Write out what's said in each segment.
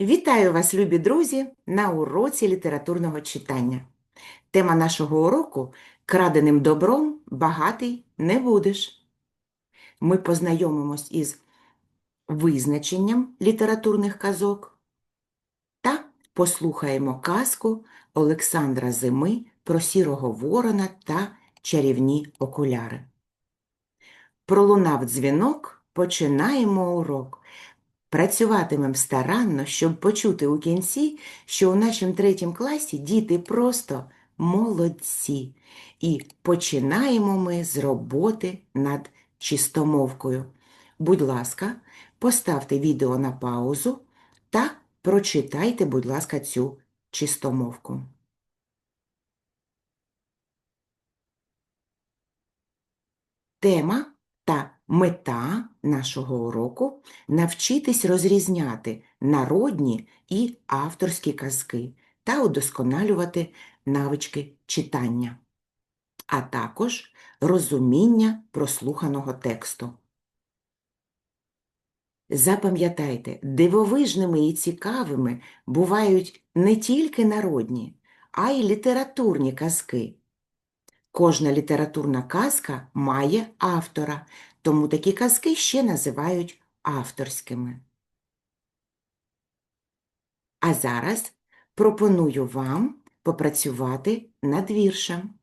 Вітаю вас, любі друзі, на уроці літературного читання. Тема нашого уроку Краденим добром багатий не будеш. Ми познайомимось із визначенням літературних казок та послухаємо казку Олександра Зими про сірого ворона та чарівні окуляри. Пролунав дзвінок, починаємо урок. Працюватимемо старанно, щоб почути у кінці, що у нашому третьому класі діти просто молодці. І починаємо ми з роботи над чистомовкою. Будь ласка, поставте відео на паузу та прочитайте, будь ласка, цю чистомовку. Тема та мета нашого уроку навчитись розрізняти народні і авторські казки та удосконалювати навички читання, а також розуміння прослуханого тексту. Запам'ятайте, дивовижними і цікавими бувають не тільки народні, а й літературні казки. Кожна літературна казка має автора, тому такі казки ще називають авторськими. А зараз пропоную вам попрацювати над віршем.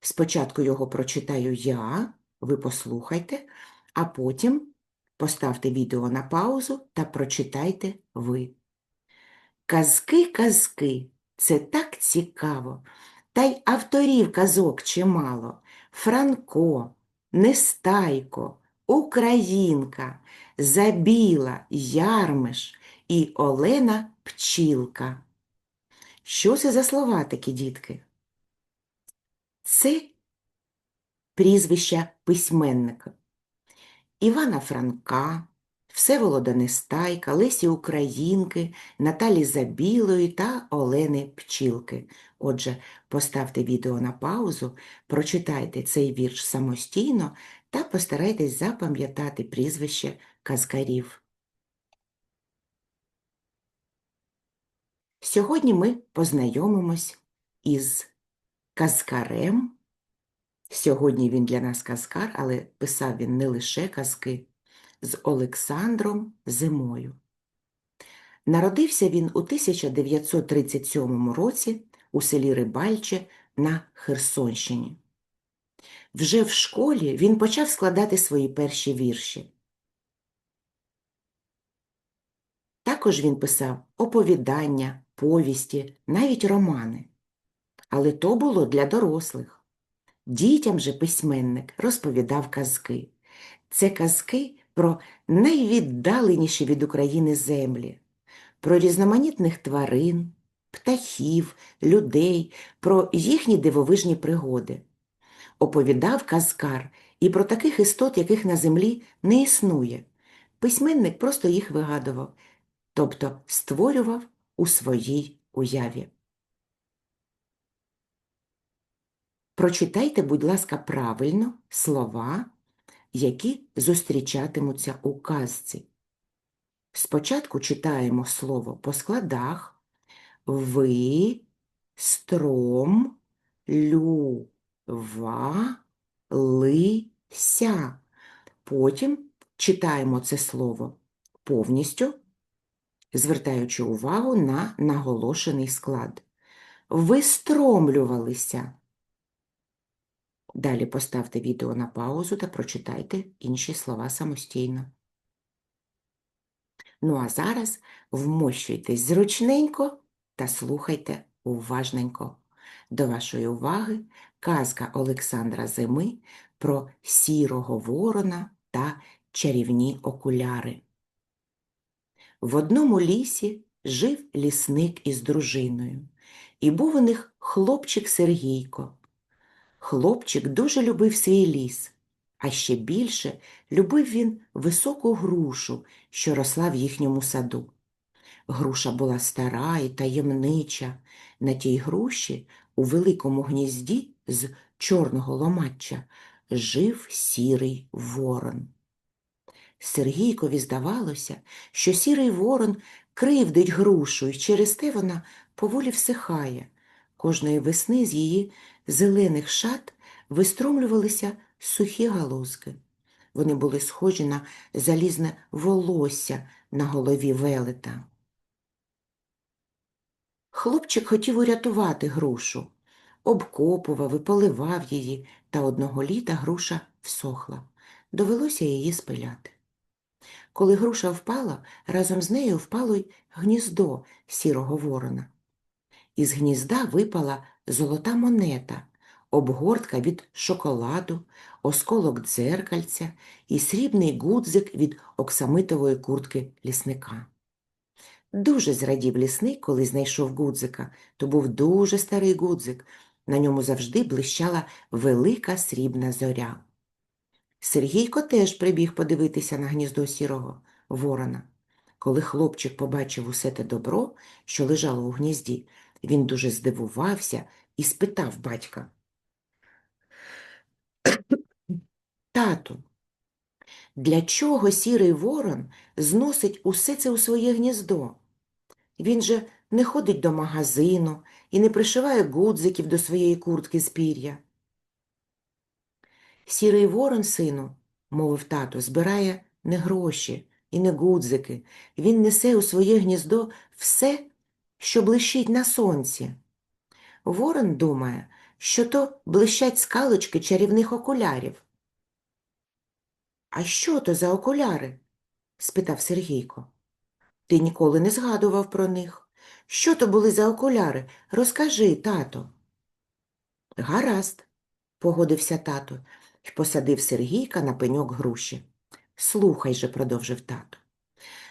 Спочатку його прочитаю я, ви послухайте, а потім поставте відео на паузу та прочитайте ви. Казки, казки, це так цікаво. Та й авторів казок чимало. Франко, Нестайко, Українка, Забіла, Ярмиш і Олена Пчілка. Що це за слова такі, дітки? Це прізвища письменника. Івана Франка, Всеволода Нестайка, Лесі Українки, Наталі Забілої та Олени Пчілки. Отже, поставте відео на паузу, прочитайте цей вірш самостійно та постарайтесь запам'ятати прізвище казкарів. Сьогодні ми познайомимось із казкарем. Сьогодні він для нас казкар, але писав він не лише казки, з Олександром Зимою. Народився він у 1937 році у селі Рибальче на Херсонщині. Вже в школі він почав складати свої перші вірші. Також він писав оповідання, повісті, навіть романи. Але то було для дорослих. Дітям же письменник розповідав казки. Це казки про найвіддаленіші від України землі, про різноманітних тварин, птахів, людей, про їхні дивовижні пригоди. Оповідав казкар і про таких істот, яких на землі не існує. Письменник просто їх вигадував, тобто створював у своїй уяві. Прочитайте, будь ласка, правильно слова, які зустрічатимуться у казці. Спочатку читаємо слово по складах ви, стром, лю, ва, ли, ся. Потім читаємо це слово повністю, звертаючи увагу на наголошений склад. Вистромлювалися. Далі поставте відео на паузу та прочитайте інші слова самостійно. Ну а зараз вмощуйтесь зручненько та слухайте уважненько. До вашої уваги казка Олександра Зими про сірого ворона та чарівні окуляри. В одному лісі жив лісник із дружиною, і був у них хлопчик Сергійко. Хлопчик дуже любив свій ліс, а ще більше любив він високу грушу, що росла в їхньому саду. Груша була стара і таємнича. На тій груші у великому гнізді з чорного ломаччя жив сірий ворон. Сергійкові здавалося, що сірий ворон кривдить грушу, і через те вона поволі всихає. Кожної весни з її зелених шат виструмлювалися сухі галузки. Вони були схожі на залізне волосся на голові велета. Хлопчик хотів урятувати грушу, обкопував і поливав її, та одного літа груша всохла. Довелося її спиляти. Коли груша впала, разом з нею впало й гніздо сірого ворона. Із гнізда випала золота монета, обгортка від шоколаду, осколок дзеркальця і срібний гудзик від оксамитової куртки лісника. Дуже зрадів лісник, коли знайшов гудзика. То був дуже старий гудзик. На ньому завжди блищала велика срібна зоря. Сергійко теж прибіг подивитися на гніздо сірого ворона. Коли хлопчик побачив усе те добро, що лежало у гнізді, він дуже здивувався і спитав батька. Тату, для чого сірий ворон зносить усе це у своє гніздо? Він же не ходить до магазину і не пришиває гудзиків до своєї куртки з пір'я. Сірий ворон, сину, мовив тато, збирає не гроші і не гудзики. Він несе у своє гніздо все, що блищить на сонці. Ворон думає, що то блищать скалочки чарівних окулярів. А що то за окуляри? спитав Сергійко. Ти ніколи не згадував про них. Що то були за окуляри? Розкажи, тато. Гаразд, погодився тато і посадив Сергійка на пеньок груші. Слухай же, продовжив тато.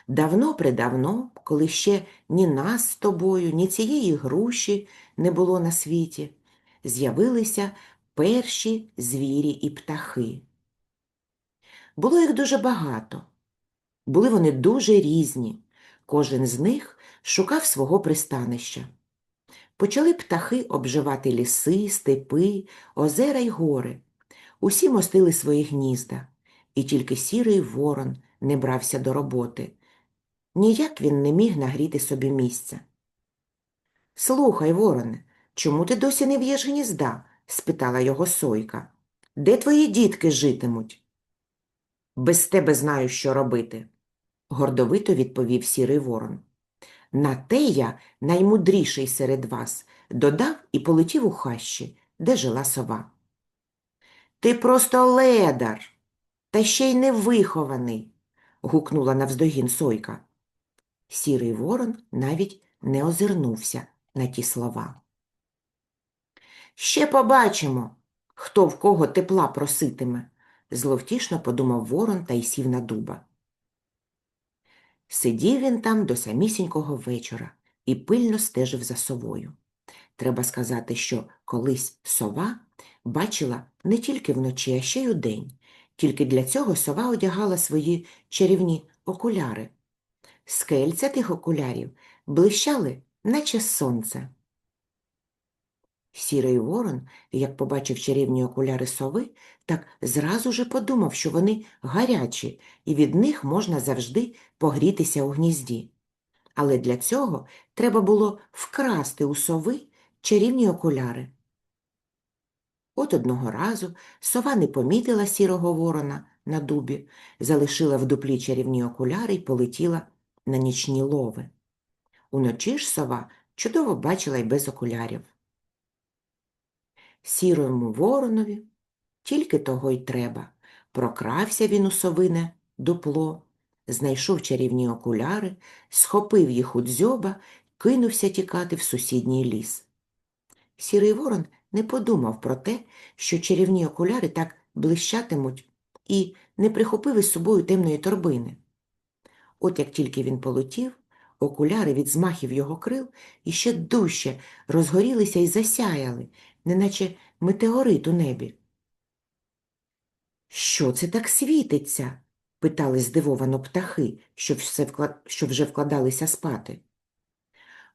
Давно-предавно, коли ще ні нас з тобою, ні цієї груші не було на світі, з'явилися перші звірі і птахи. Було їх дуже багато. Були вони дуже різні. Кожен з них шукав свого пристанища. Почали птахи обживати ліси, степи, озера й гори. Усі мостили свої гнізда, і тільки сірий ворон не брався до роботи. Ніяк він не міг нагріти собі місця. Слухай, вороне, чому ти досі не в'єш гнізда? спитала його сойка. Де твої дітки житимуть? Без тебе знаю, що робити, гордовито відповів сірий ворон. На те я наймудріший серед вас, додав і полетів у хащі, де жила сова. Ти просто ледар, та ще й невихований, гукнула навздогін сойка. Сірий ворон навіть не озирнувся на ті слова. Ще побачимо, хто в кого тепла проситиме, зловтішно подумав ворон та й сів на дуба. Сидів він там до самісінького вечора і пильно стежив за совою. Треба сказати, що колись сова бачила не тільки вночі, а ще й удень. Тільки для цього сова одягала свої чарівні окуляри. Скельця тих окулярів блищали, наче сонце. Сірий ворон, як побачив чарівні окуляри сови, так зразу же подумав, що вони гарячі, і від них можна завжди погрітися у гнізді. Але для цього треба було вкрасти у сови чарівні окуляри. От одного разу сова не помітила сірого ворона на дубі, залишила в дуплі чарівні окуляри і полетіла на нічні лови. Уночі ж сова чудово бачила й без окулярів. Сірому воронові тільки того й треба. Прокрався він у совине дупло, знайшов чарівні окуляри, схопив їх у дзьоба, кинувся тікати в сусідній ліс. Сірий ворон не подумав про те, що чарівні окуляри так блищатимуть, і не прихопив із собою темної торбини. От як тільки він полетів, окуляри від змахів його крил іще дужче розгорілися і засяяли, неначе метеорит у небі. Що це так світиться? питали здивовано птахи, що, все вклад... що вже вкладалися спати.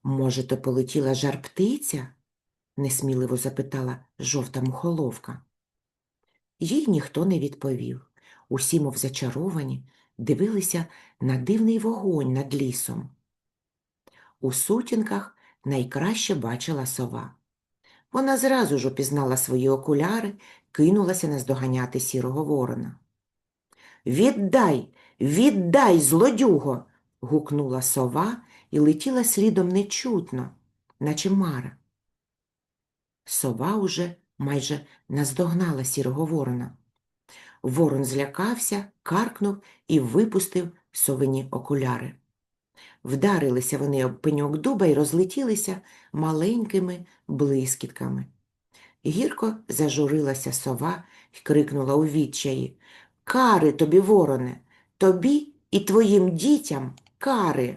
Може, то полетіла жар птиця? несміливо запитала жовта мухоловка. Їй ніхто не відповів. Усі, мов зачаровані, дивилися на дивний вогонь над лісом. у сутінках найкраще бачила сова. Вона зразу ж упізнала свої окуляри, кинулася наздоганяти сірого ворона. Віддай, віддай, злодюго. гукнула сова і летіла слідом нечутно, наче мара. Сова уже майже наздогнала сірого ворона. Ворон злякався, каркнув і випустив совині окуляри. Вдарилися вони об пеньок дуба і розлетілися маленькими блискітками. Гірко зажурилася сова і крикнула у відчаї Кари тобі, вороне, тобі і твоїм дітям кари.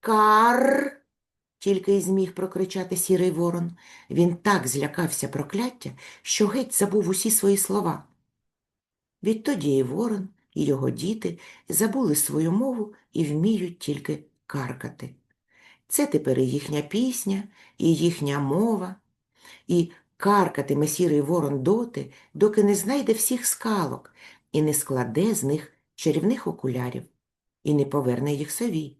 Кар. Тільки й зміг прокричати сірий ворон. Він так злякався прокляття, що геть забув усі свої слова. Відтоді і ворон, і його діти забули свою мову і вміють тільки каркати. Це тепер і їхня пісня, і їхня мова, і каркатиме сірий ворон доти, доки не знайде всіх скалок і не складе з них чарівних окулярів, і не поверне їх сові.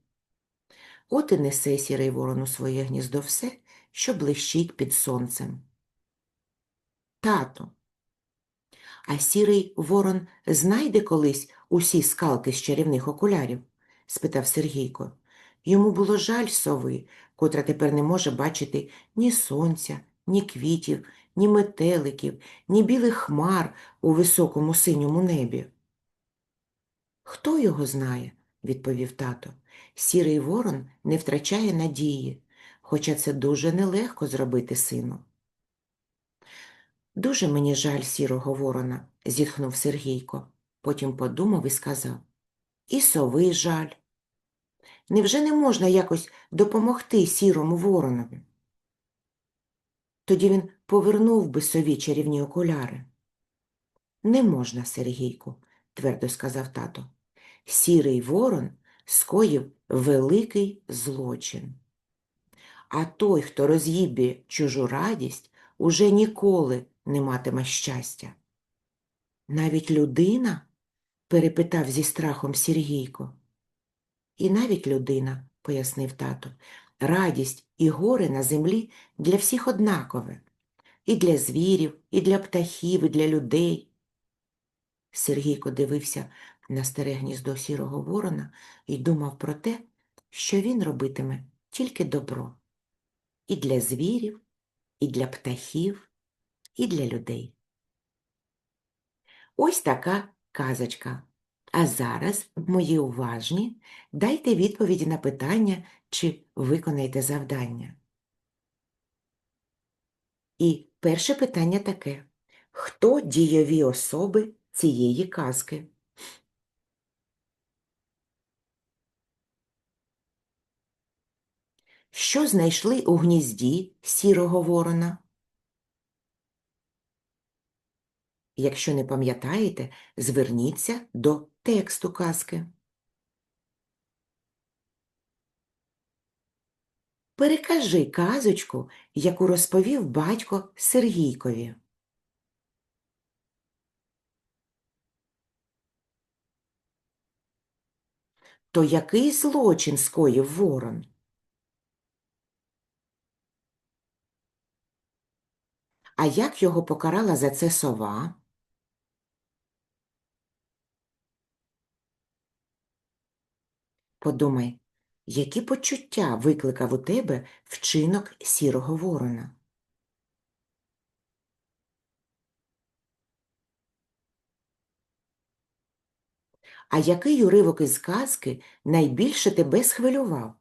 От і несе сірий ворон у своє гніздо все, що блищить під сонцем. Тато, а сірий ворон знайде колись усі скалки з чарівних окулярів? спитав Сергійко. Йому було жаль сови, котра тепер не може бачити ні сонця, ні квітів, ні метеликів, ні білих хмар у високому синьому небі. Хто його знає? Відповів тато. Сірий ворон не втрачає надії, хоча це дуже нелегко зробити сину. Дуже мені жаль сірого ворона, зітхнув Сергійко. Потім подумав і сказав. І сови жаль. Невже не можна якось допомогти сірому воронові? Тоді він повернув би сові чарівні окуляри. Не можна, Сергійку, твердо сказав тато. Сірий ворон скоїв великий злочин. А той, хто роз'їбє чужу радість, уже ніколи не матиме щастя. Навіть людина? перепитав зі страхом Сергійко. І навіть людина, пояснив тато, радість і горе на землі для всіх однакове, і для звірів, і для птахів, і для людей. Сергійко дивився на старе гніздо сірого ворона і думав про те, що він робитиме тільки добро і для звірів, і для птахів, і для людей. Ось така казочка. А зараз, мої уважні, дайте відповіді на питання чи виконайте завдання. І перше питання таке. Хто дійові особи цієї казки? Що знайшли у гнізді сірого ворона? Якщо не пам'ятаєте, зверніться до тексту казки. Перекажи казочку, яку розповів батько Сергійкові. То який злочин скоїв ворон? А як його покарала за це сова? Подумай, які почуття викликав у тебе вчинок сірого ворона? А який уривок із казки найбільше тебе схвилював?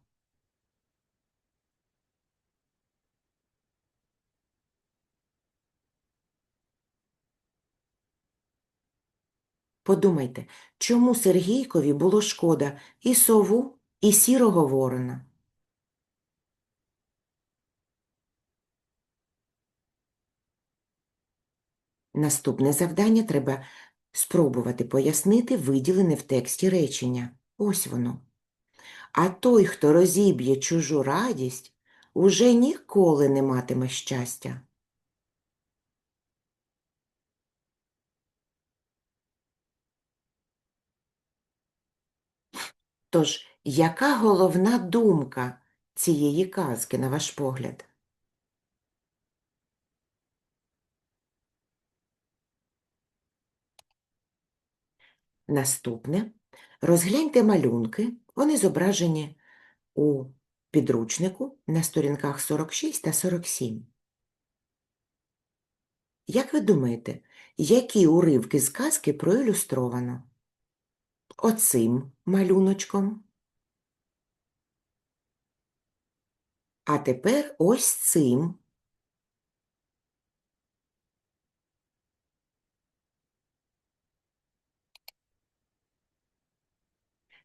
Подумайте, чому Сергійкові було шкода і сову, і сірого ворона? Наступне завдання треба спробувати пояснити виділене в тексті речення. Ось воно. А той, хто розіб'є чужу радість, уже ніколи не матиме щастя. Тож, Яка головна думка цієї казки, на ваш погляд? Наступне. Розгляньте малюнки. Вони зображені у підручнику на сторінках 46 та 47. Як ви думаєте, які уривки з казки проілюстровано? Оцим малюночком. А тепер ось цим.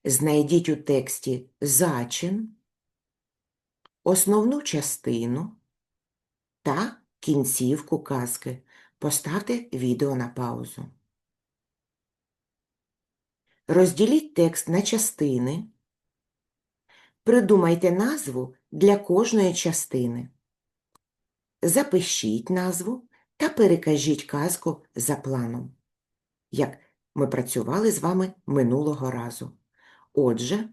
Знайдіть у тексті зачин, основну частину та кінцівку казки. Поставте відео на паузу. Розділіть текст на частини. Придумайте назву для кожної частини. Запишіть назву та перекажіть казку за планом, як ми працювали з вами минулого разу. Отже,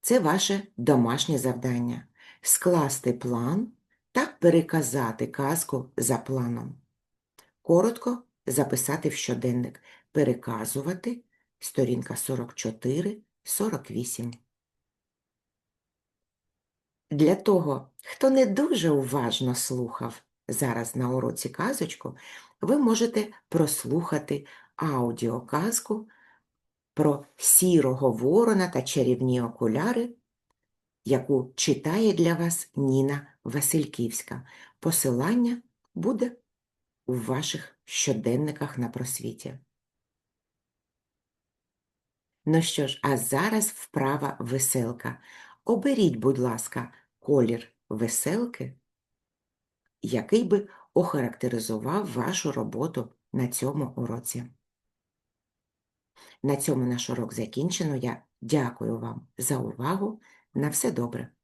це ваше домашнє завдання скласти план та переказати казку за планом. Коротко записати в щоденник, переказувати сторінка 44-48. Для того, хто не дуже уважно слухав зараз на уроці казочку, ви можете прослухати аудіоказку про сірого ворона та чарівні окуляри, яку читає для вас Ніна Васильківська. Посилання буде у ваших щоденниках на просвіті. Ну що ж, а зараз вправа веселка. Оберіть, будь ласка, колір веселки, який би охарактеризував вашу роботу на цьому уроці. На цьому наш урок закінчено. Я дякую вам за увагу. На все добре.